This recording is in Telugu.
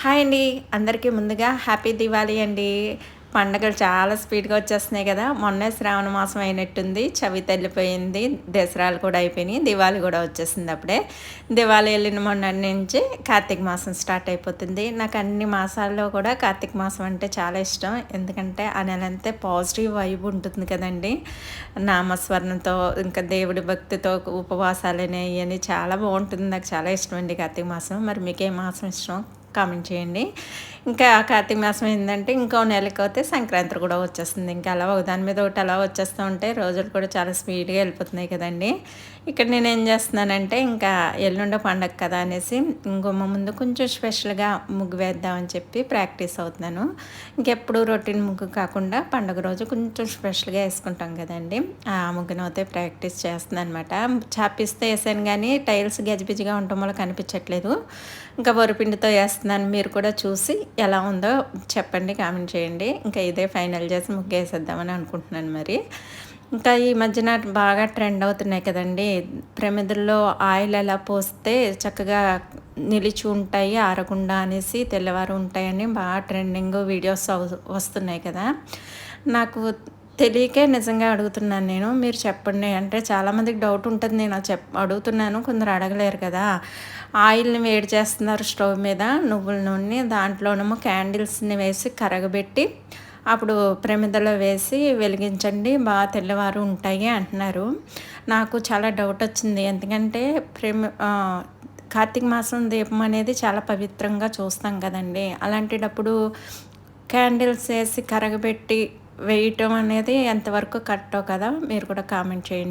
హాయ్ అండి. అందరికీ ముందుగా హ్యాపీ దివాళీ అండి. పండగలు చాలా స్పీడ్గా వచ్చేస్తున్నాయి కదా. మొన్నే శ్రావణ మాసం అయినట్టుంది. చవి తెల్లిపోయింది. దసరాలు కూడా అయిపోయినాయి. దివాళీ కూడా వచ్చేసింది అప్పుడే. దివాళీ వెళ్ళిన మొన్న నుంచి కార్తీక మాసం స్టార్ట్ అయిపోతుంది. నాకు అన్ని మాసాల్లో కూడా కార్తీక మాసం అంటే చాలా ఇష్టం. ఎందుకంటే ఆ నెలంతే పాజిటివ్ వైబ్ ఉంటుంది కదండి. నామస్మరణతో ఇంకా దేవుడి భక్తితో ఉపవాసాలు అనేవి చాలా బాగుంటుంది. నాకు చాలా ఇష్టం అండి కార్తీక మాసం. మరి మీకే మాసం ఇష్టం? కామెంట్ చేయండి. ఇంకా కార్తీక మాసం ఏంటంటే ఇంకో నెలకి అయితే సంక్రాంతి కూడా వచ్చేస్తుంది. ఇంకా అలా దాని మీద ఒకటి అలా వచ్చేస్తూ ఉంటే రోజులు కూడా చాలా స్పీడ్గా వెళ్ళిపోతున్నాయి కదండి. ఇక్కడ నేను ఏం చేస్తున్నానంటే ఇంకా ఎల్లుండ పండగ కదా అనేసి ఇంకొమ్మ ముందు కొంచెం స్పెషల్గా ముగ్గు వేద్దామని చెప్పి ప్రాక్టీస్ అవుతున్నాను. ఇంకెప్పుడు రొటీన్ ముగ్గు కాకుండా పండగ రోజు కొంచెం స్పెషల్గా వేసుకుంటాం కదండి. ఆ ముగ్గును అయితే ప్రాక్టీస్ చేస్తున్నాను అనమాట చాపిస్తే వేసాను కానీ టైల్స్ గజిబిజిగా ఉండటం వల్ల కనిపించట్లేదు. ఇంకా వరిపిండితో వేస్తున్నాను. మీరు కూడా చూసి ఎలా ఉందో చెప్పండి కామెంట్ చేయండి. ఇంకా ఇదే ఫైనల్ చేసి ముగ్గేసేద్దామని అనుకుంటున్నాను మరి. ఇంకా ఈ మధ్యన బాగా ట్రెండ్ అవుతున్నాయి కదండి. ప్రమిదల్లో ఆయిల్ ఎలా పోస్తే చక్కగా నిలిచి ఉంటాయి ఆరకుండా అనేసి తెల్లవారు ఉంటాయని బాగా ట్రెండింగ్ వీడియోస్ వస్తున్నాయి కదా. నాకు తెలియకే నిజంగా అడుగుతున్నాను నేను. మీరు చెప్పండి. అంటే చాలామందికి డౌట్ ఉంటుంది. నేను చెప్ అడుగుతున్నాను. కొందరు అడగలేరు కదా. ఆయిల్ని వేడి చేస్తున్నారు స్టవ్ మీద. నువ్వుల నూనె దాంట్లోనేమో క్యాండిల్స్ని వేసి కరగబెట్టి అప్పుడు ప్రమిదలో వేసి వెలిగించండి. బాగా తెల్లవారు ఉంటాయి అంటున్నారు. నాకు చాలా డౌట్ వచ్చింది. ఎందుకంటే ప్రేమ కార్తీక మాసం దీపం అనేది చాలా పవిత్రంగా చూస్తాం కదండి. అలాంటిటప్పుడు క్యాండిల్స్ వేసి కరగబెట్టి వేయటం అనేది ఎంతవరకు కరెక్టో కదా మీరు కూడా కామెంట్ చేయండి.